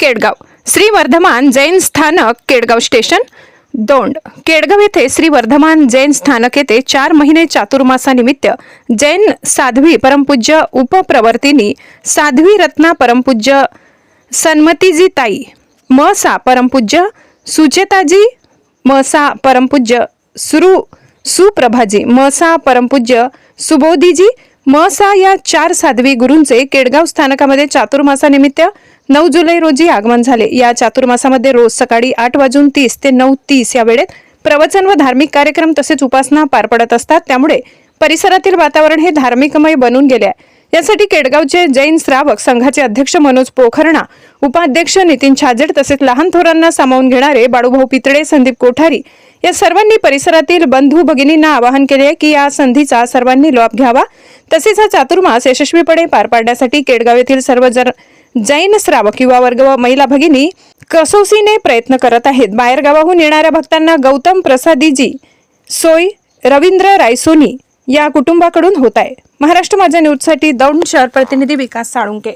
केडगाव. श्री वर्धमान जैन स्थानक केडगाव स्टेशन दोंड. केडगाव येथे श्री वर्धमान जैन स्थानक येथे चार महिने चातुर्मासानिमित्त जैन साध्वी परमपूज्य उपप्रवर्तिनी साध्वी रत्ना परमपूज्य सन्मतीजी ताई मसा परमपूज्य सुचेताजी मसा परमपूज्य सुरू सुप्रभाजी मसा परमपूज्य सुबोधीजी मसा या चार साध्वी गुरूंचे केडगाव स्थानकामध्ये चातुर्मासानिमित्त नऊ जुलै रोजी आगमन झाले. या चातुर्मासामध्ये रोज सकाळी आठ वाजून तीस ते नऊ तीस या वेळेत प्रवचन व धार्मिक कार्यक्रम तसेच उपासना पार पडत असतात. त्यामुळे परिसरातील वातावरण हे धार्मिकमय बनून गेले आहे. यासाठी केडगावचे जैन श्रावक संघाचे अध्यक्ष मनोज पोखरणा उपाध्यक्ष नितीन छाजेड तसेच लहान थोरांना सामावून घेणारे बाळूभाऊ पितळे संदीप कोठारी या सर्वांनी परिसरातील बंधू भगिनींना आवाहन केले आहे की या संधीचा सर्वांनी लाभ घ्यावा. तसेच हा चातुर्मास यशस्वीपणे पार पाडण्यासाठी केडगाव येथील सर्व जर जैन श्रावक युवा वर्ग व महिला भगिनी कसोसीने प्रयत्न करत आहेत. बाहेरगावाहून येणाऱ्या भक्तांना गौतम प्रसादीजी सोय रवींद्र रायसोनी या कुटुंबाकडून होत आहे. महाराष्ट्र माझ्या न्यूजसाठी दौंड शहर प्रतिनिधी विकास साळुंके.